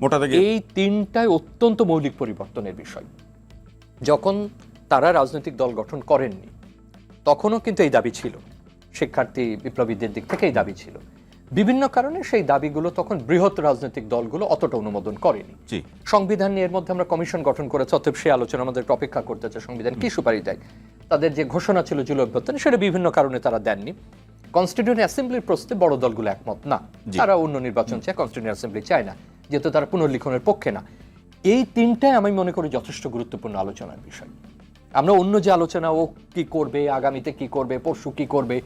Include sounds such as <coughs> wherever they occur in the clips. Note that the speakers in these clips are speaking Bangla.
মোটা থেকে এই তিনটাই অত্যন্ত মৌলিক পরিবর্তনের বিষয়। যখন তারা রাজনৈতিক দল গঠন করেননি তখনও কিন্তু এই দাবি ছিল। শিক্ষার্থী বিপ্লবীদের দিক থেকে এই দাবি ছিল। বিভিন্ন কারণে সেই দাবিগুলো তখন বৃহৎ রাজনৈতিক দলগুলো অতটা অনুমোদন করেনি। সংবিধান নিয়ে এর মধ্যে আমরা কমিশন গঠন করেছে অতএব সেই আলোচনা আমাদের অপেক্ষা করতেছে সংবিধান কি সুপারিশ দেয়? তাদের যে ঘোষণা ছিল জুলাই অভ্যর্থনে সেটা বিভিন্ন কারণে তারা দেননি। কনস্টিটিউন্ট অ্যাসেম্বলির প্রস্তুতে বড় দলগুলো একমত না। তারা অন্য নির্বাচন চায় কনস্টিটিউন্ট অ্যাসেম্বলি চায় না। যেহেতু তারা পুনর্লিখনের পক্ষে না। এই তিনটাই আমি মনে করি যথেষ্ট গুরুত্বপূর্ণ আলোচনার বিষয়। আমরা অন্য যে আলোচনা ও কি করবে আগামীতে কি করবে পরশু কি করবে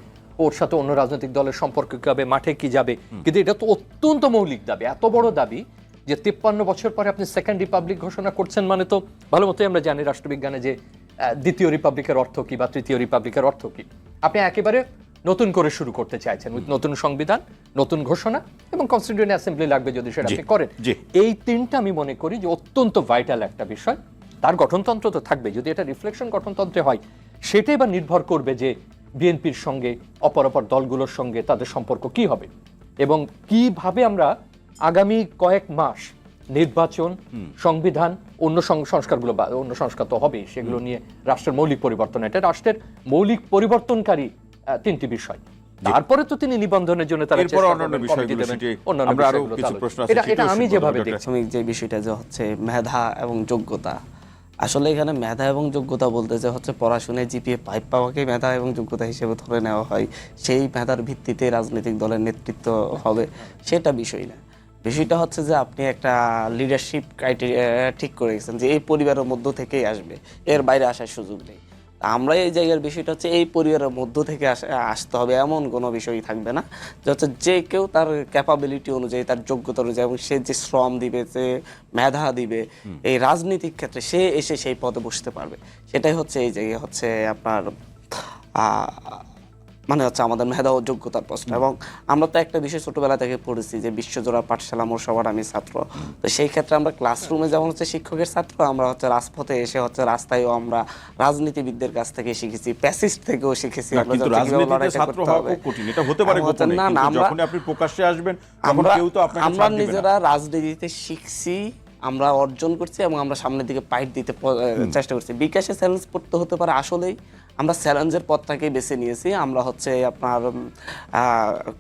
ওর সাথে অন্য রাজনৈতিক দলের সম্পর্ক কি হবে মাঠে কি যাবে কিন্তু এটা তো অত্যন্ত মৌলিক দাবি এত বড় দাবি যে তিপ্পান্ন বছর পরে আপনি সেকেন্ড রিপাবলিক ঘোষণা করছেন মানে তো ভালো মতোই আমরা জানি রাষ্ট্রবিজ্ঞানে যে দ্বিতীয় রিপাবলিকের অর্থ কি বা তৃতীয় রিপাবলিকের অর্থ কি। আপনি একেবারে নতুন করে শুরু করতে চাইছেন নতুন সংবিধান নতুন ঘোষণা এবং কনস্টিটিউন্ট অ্যাসেম্বলি লাগবে যদি সেটা আপনি করেন। এই তিনটা আমি মনে করি যে অত্যন্ত ভাইটাল একটা বিষয়। তার গঠনতন্ত্র তো থাকবে যদি এটা রিফ্লেকশন গঠনতন্ত্রে হয় সেটাই বা নির্ভর করবে যে বিএনপির সঙ্গে অপর অপর দলগুলোর সঙ্গে তাদের সম্পর্ক কি হবে এবং কীভাবে আমরা আগামী কয়েক মাস নির্বাচন সংবিধান অন্য সংস্কারগুলো বা অন্য সংস্কার তো হবে সেগুলো নিয়ে রাষ্ট্রের মৌলিক পরিবর্তন এটা রাষ্ট্রের মৌলিক পরিবর্তনকারী তিনটি বিষয়। তারপরে তো তিনি নিবন্ধনের জন্য তারা এরপর অন্যান্য বিষয়গুলো কমিটি দেবেন, সেটি- অন্যান্য আমরা আরও কিছু প্রশ্ন আছে, এটা এটা আমি যেভাবে দেখছি। যে বিষয়টা যে হচ্ছে মেধা এবং যোগ্যতা আসলে এখানে মেধা এবং যোগ্যতা বলতে যে হচ্ছে পড়াশোনায় জিপিএ পাইপ পাওয়াকে মেধা এবং যোগ্যতা হিসেবে ধরে নেওয়া হয় সেই মেধার ভিত্তিতে রাজনৈতিক দলের নেতৃত্ব হবে সেটা বিষয় না। বিষয়টা হচ্ছে যে আপনি একটা লিডারশিপ ক্রাইটেরিয়া ঠিক করে গেছেন যে এই পরিবারের মধ্য থেকেই আসবে এর বাইরে আসার সুযোগ নেই। আমরা এই জায়গার বিষয়টা হচ্ছে এই পরিবারের মধ্য থেকে আস- আসতে হবে এমন কোনো বিষয়ই থাকবে না। যে হচ্ছে যে কেউ তার ক্যাপাবিলিটি অনুযায়ী তার যোগ্যতা অনুযায়ী এবং সে যে শ্রম দিবে যে মেধা দিবে এই রাজনৈতিক ক্ষেত্রে সে এসে সেই পদে বসতে পারবে। সেটাই হচ্ছে এই জায়গায় হচ্ছে আপনার মানে হচ্ছে আমাদের মেধা ও যোগ্যতার প্রশ্ন। এবং আমরা তো একটা বিষয় ছোটবেলা থেকে পড়েছি যে বিশ্বজোড়া পাঠশালা মোর সবার আমি ছাত্র। তো সেই ক্ষেত্রে আমরা ক্লাসরুমে যেমন হচ্ছে শিক্ষকের ছাত্র আমরা হচ্ছে রাজপথে এসে হচ্ছে রাস্তায়ও আমরা রাজনীতিবিদদের কাছ থেকে শিখেছি প্যাসিস্ট থেকেও শিখেছি। না, আমরা কিন্তু যে হচ্ছে কীভাবে রাজনীতিতে লড়াইটা ছাত্র করতে হওয়া হবে। খুব কঠিন এটা হতে পারে এবং হচ্ছে গোপনে না, আমরা- আপনি প্রকাশ্যে আসবেন আমরা। নিজেরা রাজনীতিতে শিখছি আমরা অর্জন করছি এবং আমরা সামনের দিকে পাইট দিতে চেষ্টা করছি। বিকাশে চ্যালেঞ্জ পড়তে হতে পারে আসলেই আমরা চ্যালেঞ্জের পথটাকেই বেছে নিয়েছি আমরা হচ্ছে আপনার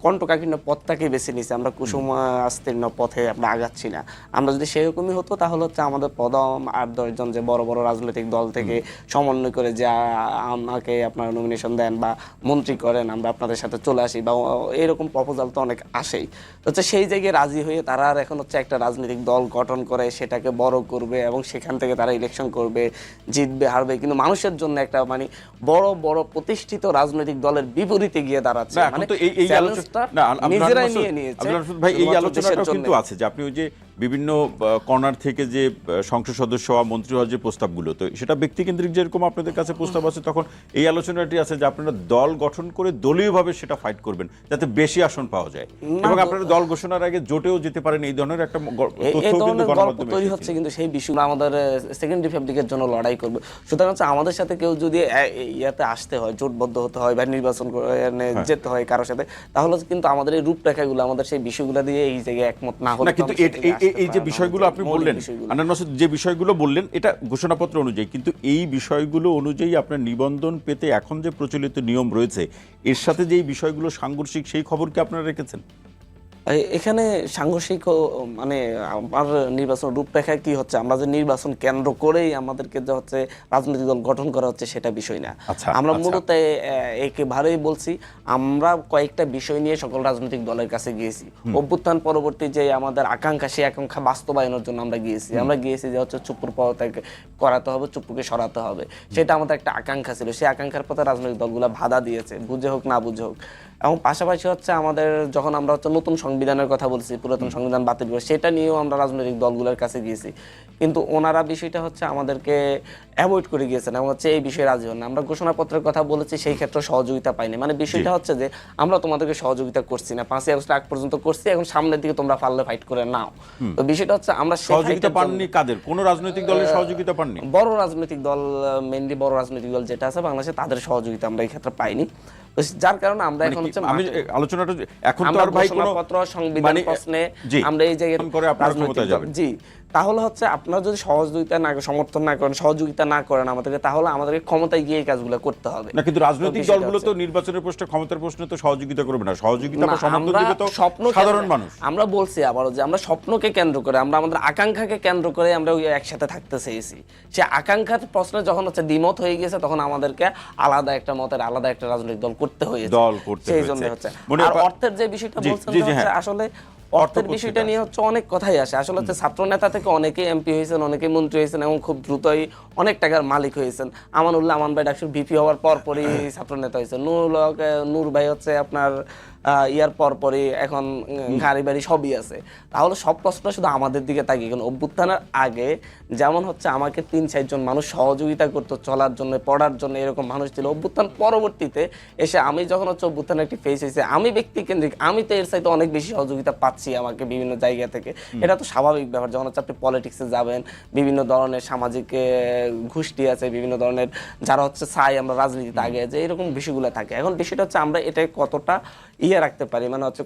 কণ্ঠকাকীর্ণ পথটাকে বেছে নিয়েছি আমরা কুসুম আস্তীর্ণ পথে আমরা আগাচ্ছি না। আমরা যদি সেরকমই হতো তাহলে হচ্ছে আমাদের পদম আট দশজন যে বড় বড় রাজনৈতিক দল থেকে সমন্বয় করে যা আমাকে আপনার নমিনেশন দেন বা মন্ত্রী করেন আমরা আপনাদের সাথে চলে আসি বা এরকম প্রপোজাল তো অনেক আসেই। তো হচ্ছে সেই জায়গায় রাজি হয়ে তারা আর এখন হচ্ছে একটা রাজনৈতিক দল গঠন করে সেটাকে বড় করবে এবং সেখান থেকে তারা ইলেকশন করবে জিতবে হারবে। কিন্তু মানুষের জন্য একটা মানে বড় বড় প্রতিষ্ঠিত রাজনৈতিক দলের বিপরীতে গিয়ে দাঁড়াচ্ছে। মানে এই আলোচনা নিজেরাই নিয়ে নিয়েছে ভাই এই আলোচনাটা কিন্তু আছে যে আপনি ওই যে বিভিন্ন কর্নার থেকে যে সংসদ সদস্য হওয়া মন্ত্রী হওয়ার যে প্রস্তাবগুলো তো সেটা ব্যক্তিকেন্দ্রিক যেরকম আপনাদের কাছে প্রস্তাব আছে তখন এই আলোচনাটি আছে যে আপনারা দল গঠন করে দলীয়ভাবে সেটা ফাইট করবেন যাতে বেশি আসন পাওয়া যায়। এবং আপনারা দল ঘোষণার আগে জোটেও যেতে পারেন এই ধরনের একটা গল্প তৈরি হচ্ছে কিন্তু সেই বিষয়গুলো আমাদের সেকেন্ড রিপাবলিকের জন্য লড়াই করবে। সুতরাং হচ্ছে আমাদের সাথে কেউ যদি ইয়াতে আসতে হয় জোটবদ্ধ হতে হয় বা নির্বাচন করে হ্যাঁ। যেতে হয় কারোর সাথে তাহলে কিন্তু আমাদের এই রূপরেখাগুলো আমাদের সেই বিষয়গুলো দিয়ে এই জায়গায় একমত না হলে কিন্তু এই- যে বিষয়গুলো আপনি বললেন মাসুদ যে বিষয়গুলো বললেন এটা ঘোষণাপত্র অনুযায়ী কিন্তু এই বিষয়গুলো অনুযায়ী আপনার নিবন্ধন পেতে এখন যে প্রচলিত নিয়ম রয়েছে এর সাথে যে এই বিষয়গুলো সাংঘর্ষিক সেই খবর কি আপনারা রেখেছেন? এখানে সাংঘর্ষিক মানে আমার নির্বাচন রূপরেখায় কি হচ্ছে? আমরা যে নির্বাচন কেন্দ্র করেই আমাদেরকে যে হচ্ছে রাজনৈতিক দল গঠন করা হচ্ছে সেটা বিষয় না। আচ্ছা, আমরা আচ্ছা। মূলত একেবারেই বলছি আমরা কয়েকটা বিষয় নিয়ে সকল রাজনৈতিক দলের কাছে গিয়েছি। অভ্যুত্থান পরবর্তী যে আমাদের আকাঙ্ক্ষা সেই আকাঙ্ক্ষা বাস্তবায়নের জন্য আমরা গিয়েছি। আমরা গিয়েছি যে হচ্ছে চুপুর পথে করাতে হবে চুপুকে সরাতে হবে। সেটা আমাদের একটা আকাঙ্ক্ষা ছিল। সেই আকাঙ্ক্ষার পথে রাজনৈতিক দলগুলো বাধা দিয়েছে বুঝে হোক না বুঝে হোক। এবং পাশাপাশি হচ্ছে আমাদের যখন আমরা হচ্ছে নতুন সংবিধানের কথা বলছি পুরাতন সংবিধান বাতিল করে সেটা নিয়েও আমরা রাজনৈতিক দলগুলোর কাছে গিয়েছি। কিন্তু ওনারা বিষয়টা হচ্ছে আমাদেরকে অ্যাভয়েড করে গিয়েছেন এবং হচ্ছে এই বিষয়ে রাজি হন আমরা ঘোষণাপত্রের কথা বলেছি সেই ক্ষেত্রে সহযোগিতা পাইনি। মানে বিষয়টা হচ্ছে যে আমরা তোমাদেরকে সহযোগিতা করছি না। পাঁচই আগস্ট আগ পর্যন্ত করছি এখন সামনের দিকে তোমরা পারলে ফাইট করে নাও। তো বিষয়টা হচ্ছে আমরা সহযোগিতা পাননি কাদের? কোন রাজনৈতিক দলের সহযোগিতা পাননি? বড় রাজনৈতিক দল মেনলি বড় রাজনৈতিক দল যেটা আছে বাংলাদেশে তাদের সহযোগিতা আমরা এই ক্ষেত্রে পাইনি। তো যার কারণে আমরা মানে এখন হচ্ছে আমি আলোচনাটা এখন তো আর ভাই কোনো সংবিধান মানে- প্রশ্নে আমরা এই জায়গায় রাজনৈতিক। জি তাহলে হচ্ছে আপনারা যদি সহযোগিতা না সমর্থন না করেন সহযোগিতা না করেন আমাদেরকে তাহলে আমাদেরকে ক্ষমতায় গিয়ে এই কাজগুলো করতে হবে। না কিন্তু রাজনৈতিক দলগুলো তো নির্বাচনের প্রশ্নে ক্ষমতার প্রশ্নে তো সহযোগিতা করবে না। সহযোগিতা বা সমর্থন দিবে তো স্বপ্নকে সাধারণ মানুষ। আমরা বলছি আবারও যে আমরা স্বপ্নকে কেন্দ্র করে আমরা আমাদের আকাঙ্ক্ষাকে কেন্দ্র করে আমরা ওই একসাথে থাকতে চেয়েছি সে আকাঙ্ক্ষার প্রশ্নে যখন হচ্ছে দ্বিমত হয়ে গেছে তখন আমাদেরকে আলাদা একটা মতের আলাদা একটা রাজনৈতিক দল করতে হয়েছে। দল করতে সেই জন্য হচ্ছে। আর অর্থের যে বিষয়টা বলছেন হ্যাঁ। আসলে অর্থের বিষয়টা নিয়ে হচ্ছে অনেক কথাই আসে। আসলে হচ্ছে ছাত্র নেতা থেকে অনেকে এমপি হয়েছেন অনেকে মন্ত্রী হয়েছেন এবং খুব দ্রুতই অনেক টাকার মালিক হয়েছেন। আমানুল্লাহ আমান ভাই ডাকসুর ভিপি হওয়ার পরপরই <coughs> ছাত্র নেতা হয়েছে নূর নূর ভাই হচ্ছে আপনার ইয়ার পর পরই এখন গাড়ি বাড়ি সবই আছে। তাহলে সব প্রশ্ন শুধু আমাদের দিকে তাকিয়ে কেন? অভ্যুত্থানের আগে যেমন হচ্ছে আমাকে তিন চারজন মানুষ সহযোগিতা করতো চলার জন্য পড়ার জন্য এরকম মানুষ ছিল। অভ্যুত্থান পরবর্তীতে এসে আমি যখন হচ্ছে অভ্যুত্থানের একটি ফেস হয়েছে আমি ব্যক্তি কেন্দ্রিক আমি তো এর সাথে অনেক বেশি সহযোগিতা পাচ্ছি আমাকে বিভিন্ন জায়গা থেকে। এটা তো স্বাভাবিক ব্যাপার। যখন হচ্ছে আপনি পলিটিক্সে যাবেন বিভিন্ন ধরনের সামাজিক গোষ্ঠী আছে বিভিন্ন ধরনের যারা হচ্ছে চাই আমরা রাজনীতিতে আগে যে এরকম বিষয়গুলো থাকে। এখন বিষয়টা হচ্ছে আমরা এটাই কতটা ইয়ে রাখতে পারি মানে হচ্ছে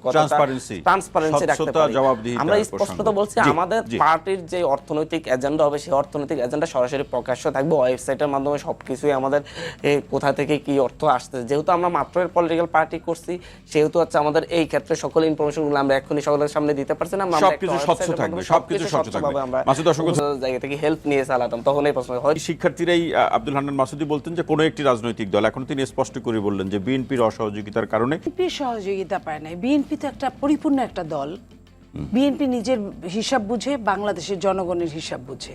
ট্রান্সপারেন্সি রাখতে পারি আমরা স্পষ্টত। বলছি আমাদের পার্টির যে অর্থনৈতিক এজেন্ডা হবে সেই অর্থনৈতিক এজেন্ডা সরাসরি প্রকাশ্য থাকবে ওয়েবসাইটের মাধ্যমে সবকিছুই আমাদের কোথা থেকে কি অর্থ আসতেছে যেহেতু আমরা মাত্র পলিটিক্যাল পার্টি করছি সেহেতু হচ্ছে আমাদের এই ক্ষেত্রে সকল ইনফরমেশনগুলো আমরা এক্ষুনি সকলের সামনে দিতে পারছি না আমরা সবকিছু স্বচ্ছ থাকবে, সবকিছু স্বচ্ছ থাকবে। আমরা মাসুদ, অসংখ্য জায়গা থেকে হেল্প নিয়ে চালাতাম তখন এই প্রশ্ন হয় শিক্ষার্থীরাই আব্দুল হান্নান মাসুদি বলতেন যে কোনো একটি রাজনৈতিক দল এখন তিনি স্পষ্ট করে বললেন যে বিএনপির অসহযোগিতার কারণে বিএনপি সহযোগিতা পায় নাই। বিএনপি তো একটা পরিপূর্ণ একটা দল। বিএনপি নিজের হিসাব বুঝে বাংলাদেশের জনগণের হিসাব বুঝে।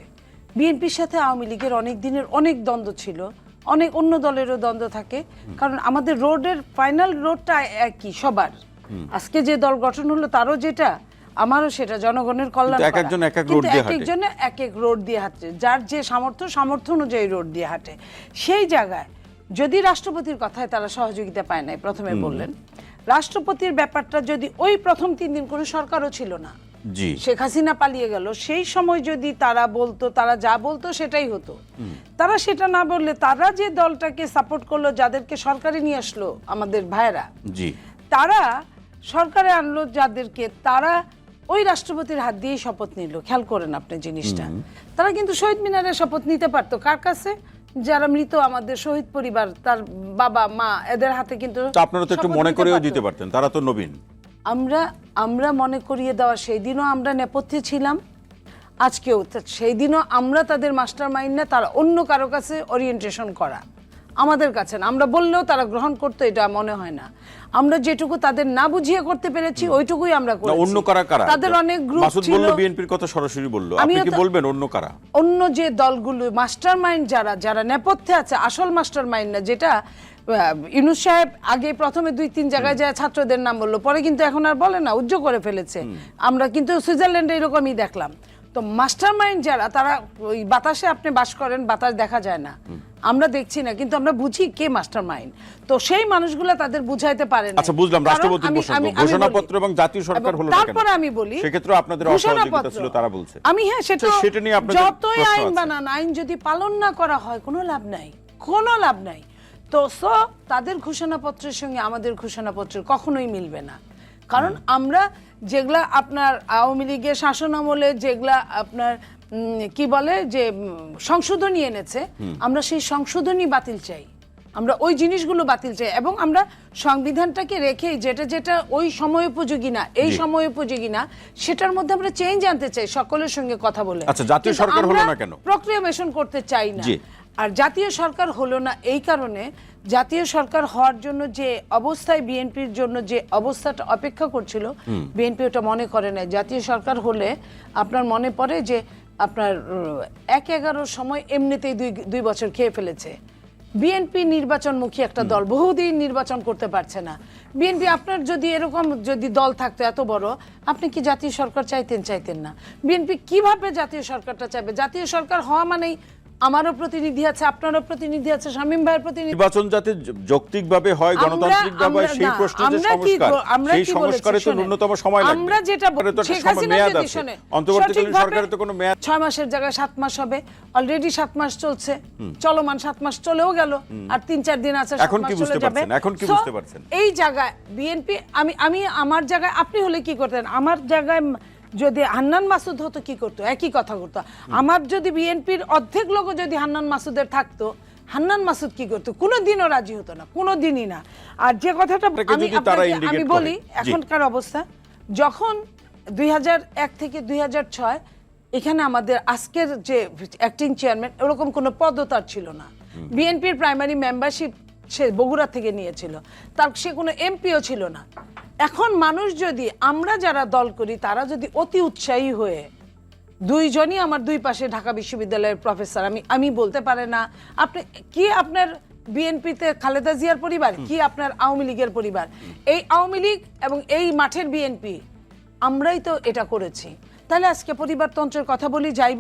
বিএনপির সাথে আওয়ামী লীগের অনেক দিনের অনেক দ্বন্দ্ব ছিল। অনেক অন্য দলেরও দ্বন্দ্ব থাকে। কারণ আমাদের রোডের ফাইনাল রোডটা একই সবার। আজকে যে দল গঠন হলো তারও যেটা আমারও সেটা জনগণের কল্যাণ এক একজন এক এক রোড দিয়ে হাঁটে। একজনে এক এক রোড দিয়ে হাঁটছে যার যে সামর্থ্য সামর্থ্য অনুযায়ী রোড দিয়ে হাঁটে। সেই জায়গায় যদি রাষ্ট্রপতির কথায় তারা সহযোগিতা পায় নাই প্রথমে বললেন। রাষ্ট্রপতির ব্যাপারটা যদি ওই প্রথম তিন দিন কোনো সরকারও ছিল না। জি। শেখ হাসিনা পালিয়ে গেল সেই সময় যদি তারা বলতো তারা যা বলতো সেটাই হতো। তারা সেটা না বললে তারা যে দলটাকে সাপোর্ট করল যাদেরকে সরকারে নিয়ে আসলো আমাদের ভাইরা জি। তারা সরকারে আনলো যাদেরকে তারা ওই রাষ্ট্রপতির হাত দিয়েই শপথ নিল। খেয়াল করেন আপনি জিনিসটা। তারা কিন্তু শহীদ মিনারে শপথ নিতে পারতো। কার কাছে? যারা মৃত আমাদের শহীদ পরিবার তার বাবা মা এদের হাতে কিন্তু আপনারা তো একটু মনে করিয়ে করেও দিতে পারতেন তারা তো নবীন। আমরা আমরা মনে করিয়ে দেওয়া সেই দিনও আমরা নেপথ্যে ছিলাম। আজকেও সেই দিনও আমরা তাদের মাস্টার মাইন্ড না তারা অন্য কারও কাছে ওরিয়েন্টেশন করা। আমাদের কাছে না। আমরা বললেও তারা গ্রহণ করতো এটা মনে হয় না। আমরা যেটুকু তাদের না বুঝিয়ে করতে পেরেছি ওইটুকুই আমরা করেছি। অন্য কারা কারা? তাদের অনেক গ্রুপ মাসুদ ছিল। বলল বিএনপির কথা সরাসরি বলল। আপনি কি বলবেন অন্য কারা? অন্য যে দলগুলো মাস্টার মাইন্ড যারা যারা নেপথ্যে আছে আসল মাস্টার মাইন্ড না যেটা ইউনুস সাহেব আগে প্রথমে দুই তিন জায়গায় যায় ছাত্রদের নাম বলল পরে কিন্তু এখন আর বলে না উজ্জ্ব করে ফেলেছে। আমরা কিন্তু সুইজারল্যান্ডে এরকমই দেখলাম। তো মাস্টার মাইন্ড যারা তারা ওই বাতাসে আপনি বাস করেন বাতাস দেখা যায় না। আমরা দেখছি না কিন্তু আমরা বুঝি কে মাস্টার মাইন্ড তো সেই মানুষগুলো তাদের বুঝাইতে পারে না আচ্ছা বুঝলাম বলি- ঘোষণাপত্র এবং জাতীয় সরকার হলো তারপরে আমি বলি সেক্ষেত্রে আপনাদের অসহযোগিতা ছিল তারা বলছে। আমি হ্যাঁ সেটা সেটা নিয়ে আপনাদের যতই আইন বানান আইন যদি পালন না করা হয় কোনো লাভ নাই কোনো লাভ নাই। তো সো তাদের ঘোষণাপত্রের সঙ্গে আমাদের ঘোষণাপত্রের কখনোই মিলবে না। কারণ আমরা যেগুলা আপনার আওয়ামী লীগের শাসন আমলে যেগুলা আপনার কি বলে যে সংশোধনী এনেছে আমরা সেই সংশোধনী বাতিল চাই। আমরা ওই জিনিসগুলো বাতিল চাই এবং আমরা সংবিধানটাকে রেখে যেটা যেটা ওই সময় উপযোগী না এই সময় উপযোগী না সেটার মধ্যে আমরা চেঞ্জ আনতে চাই সকলের সঙ্গে কথা বলে। আচ্ছা, জাতীয় সরকার হলো না কেন? প্রক্রিয়ামেশন করতে চাই না। আর জাতীয় সরকার হলো না এই কারণে জাতীয় সরকার হওয়ার জন্য যে অবস্থায় বিএনপির জন্য যে অবস্থাটা অপেক্ষা করছিল বিএনপি ওটা মনে করে না জাতীয় সরকার হলে আপনার মনে পড়ে যে আপনার এক এগারোর সময় এমনিতেই দুই দুই বছর খেয়ে ফেলেছে। বিএনপি নির্বাচনমুখী একটা দল বহুদিন নির্বাচন করতে পারছে না। বিএনপি আপনার যদি এরকম যদি দল থাকতো এত বড় আপনি কি জাতীয় সরকার চাইতেন চাইতেন না। বিএনপি কীভাবে জাতীয় সরকারটা চাইবে? জাতীয় সরকার হওয়া মানেই আমারও প্রতিনিধি আছে আপনারও প্রতিনিধি আছে শামীম ভাইয়ের প্রতিনিধি নির্বাচন যাতে যৌক্তিকভাবে হয় গণতান্ত্রিকভাবে সেই প্রশ্ন যে সংস্কার সেই সংস্কারে তো ন্যূনতম সময় লাগবে। আমরা যেটা শেখ হাসিনা যদি আছে। অন্তর্বর্তীকালীন সরকারের তো কোনো মেয়াদ ছয় মাসের জায়গায় সাত মাস হবে। অলরেডি সাত মাস চলছে। চলমান সাত মাস চলেও গেল। আর তিন চার দিন আছে এখন কি বুঝতে পারছেন? এখন কি বুঝতে পারছেন? এই জায়গায় বিএনপি আমি আমি আমার জায়গায় আপনি হলে কি করতেন? আমার জায়গায় যদি হান্নান মাসুদ হতো কি করতো? একই কথা করতো আমার যদি বিএনপির অর্ধেক লোক যদি হান্নান মাসুদের থাকতো হান্নান মাসুদ কি করতো? কোনো দিনও রাজি হতো না কোনো দিনই না। আর যে কথাটা আমি আমি বলি এখনকার অবস্থা যখন দুই এক থেকে দুই হাজার ছয় এখানে আমাদের আজকের যে অ্যাক্টিং চেয়ারম্যান ওরকম কোনো পদ তার ছিল না। বিএনপির প্রাইমারি মেম্বারশিপ সে বগুড়া থেকে নিয়েছিল। তার সে কোনো এমপিও ছিল না। এখন মানুষ যদি আমরা যারা দল করি তারা যদি অতি উৎসাহী হয়ে দুইজনই আমার দুই পাশে ঢাকা বিশ্ববিদ্যালয়ের প্রফেসর আমি আমি বলতে পারে না। আপনি কি আপনার বিএনপিতে খালেদা জিয়ার পরিবার? কি আপনার আওয়ামী লীগের পরিবার? এই আওয়ামী লীগ এবং এই মাঠের বিএনপি আমরাই তো এটা করেছি। তাহলে আজকে পরিবারতন্ত্রের কথা বলি যাই